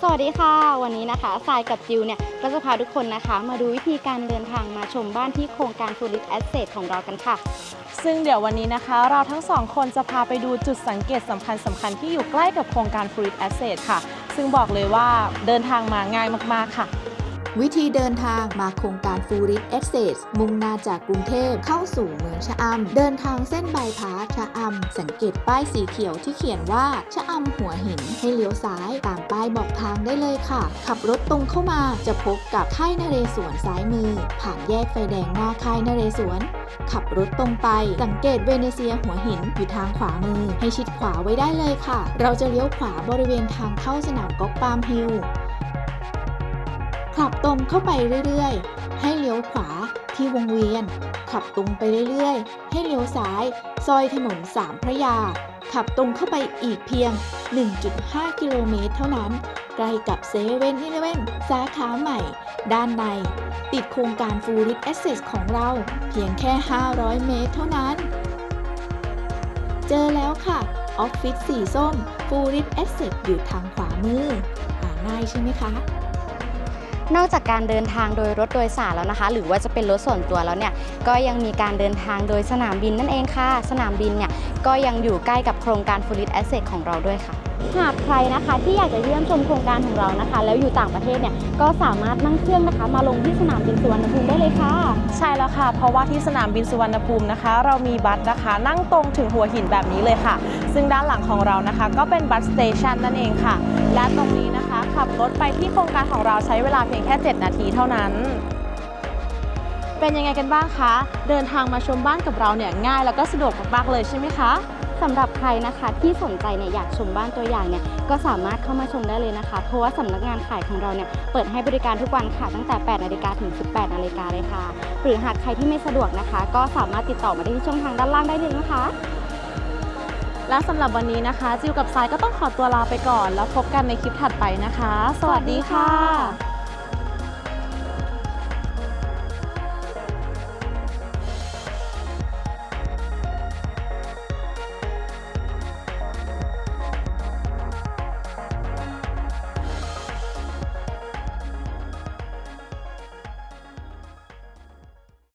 สวัสดีค่ะ วันนี้นะคะทรายกับจิวเนี่ยก็จะพาทุกคนนะคะ มาดูวิธีการเดินทางมาชมบ้านที่โครงการฟูริสแอสเซทของเรากันค่ะ ซึ่งเดี๋ยววันนี้นะคะ เราทั้งสองคนจะพาไปดูจุดสังเกตสำคัญสคัญที่อยู่ใกล้กับโครงการฟูริสแอสเซทค่ะ ซึ่งบอกเลยว่าเดินทางมาง่ายมากๆค่ะ วิธีเดินทางมาโครงการฟูริสเอสเซสมุ่งหน้าจากกรุงเทพเข้าสู่เมืองชะอำเดินทางเส้นบายพาสชะอำสังเกตป้ายสีเขียวที่เขียนว่าชะอำหัวหินให้เลี้ยวซ้ายตามป้ายบอกทางได้เลยค่ะ ขับรถตรงเข้ามาจะพบกับค่ายนเรศวรซ้ายมือ ผ่านแยกไฟแดงหน้าค่ายนเรศวรขับรถตรงไป สังเกตเวเนเซียหัวหินอยู่ทางขวามือ ให้ชิดขวาไว้ได้เลยค่ะ เราจะเลี้ยวขวาบริเวณทางเข้าสนามกอล์ฟปาล์มฮิลล์ ขับตรงเข้าไปเรื่อยๆ ให้เลี้ยวขวาที่วงเวียน ขับตรงไปเรื่อยๆ ให้เลี้ยวซ้าย ซอยถนนสามพระยา ขับตรงเข้าไปอีกเพียง 1.5 กิโลเมตรเท่านั้น ใกล้กับเซเว่นอีเลเว่นสาขาใหม่ ด้านใน ติดโครงการฟูริ t แอสเซสของเรา เพียงแค่ 500 เมตรเท่านั้น เจอแล้วค่ะ ออฟฟิศสีส้มฟูริ t แอสเซสอยู่ทางขวามือ หาง่ายใช่ไหมคะ นอกจากการเดินทางโดยรถโดยสารแล้วนะคะ หรือว่าจะเป็นรถส่วนตัวแล้วเนี่ยก็ยังมีการเดินทางโดยสนามบินนั่นเองค่ะ สนามบินเนี่ยก็ยังอยู่ใกล้กับโครงการฟูลิตแอสเซทของเราด้วยค่ะหากใครนะคะที่อยากจะเยี่ยมชมโครงการของเรานะคะ แล้วอยู่ต่างประเทศเนี่ยก็สามารถนั่งเครื่องนะคะ มาลงที่สนามบินสุวรรณภูมิได้เลยค่ะ ใช่แล้วค่ะ เพราะว่าที่สนามบินสุวรรณภูมินะคะ เรามีบัสนะคะ นั่งตรงถึงหัวหินแบบนี้เลยค่ะ ซึ่งด้านหลังของเรานะคะ ก็เป็นบัสสเตชันนั่นเองค่ะ และตรงนี้นะคะขับรถไปที่โครงการของเราใช้เวลาเพียงแค่ 7 นาทีเท่านั้นเป็นยังไงกันบ้างคะ เดินทางมาชมบ้านกับเราเนี่ยง่ายแล้วก็สะดวกมากๆเลยใช่ไหมคะ สำหรับใครนะคะที่สนใจเนี่ยอยากชมบ้านตัวอย่างเนี่ยก็สามารถเข้ามาชมได้เลยนะคะ เพราะว่าสำนักงานขายของเราเนี่ยเปิดให้บริการทุกวันค่ะตั้งแต่ 8 นาฬิกาถึง 18 นาฬิกาเลยค่ะ หรือหากใครที่ไม่สะดวกนะคะ ก็สามารถติดต่อมาได้ที่ช่องทางด้านล่างได้เลยนะคะ และสำหรับวันนี้นะคะ จิวกับสายก็ต้องขอตัวลาไปก่อน แล้วพบกันในคลิปถัดไปนะคะ สวัสดีค่ะ